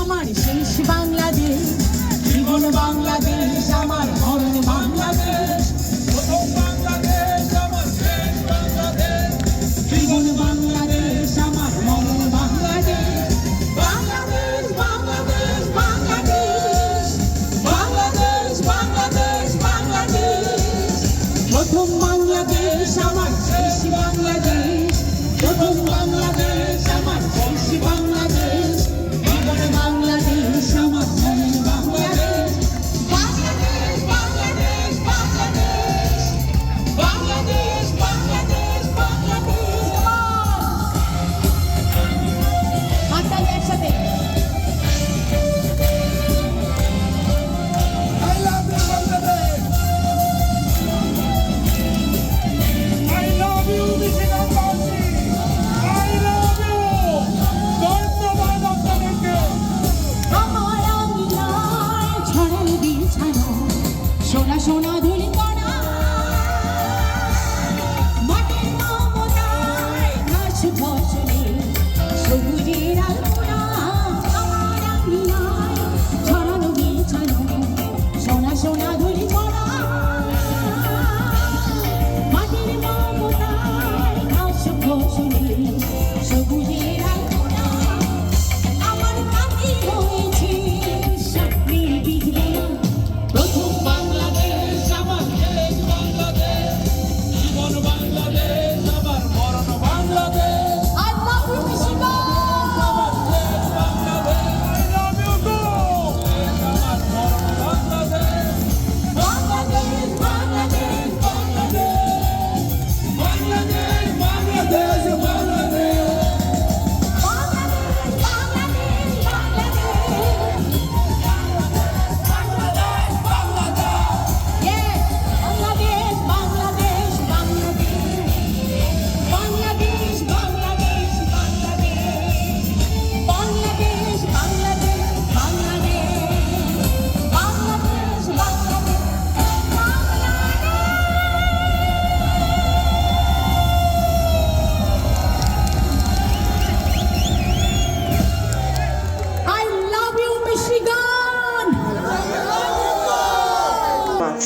妈妈你行你吃 সোনা ধুলি কণা। মাটির মমতায় ঘাস ফসলে সবুজের আলপনা আমার আঙিনায় ছড়ানো বিছানো সোনা সোনা ধুলি কণা। মাটির মমতায় ঘাস ফসলে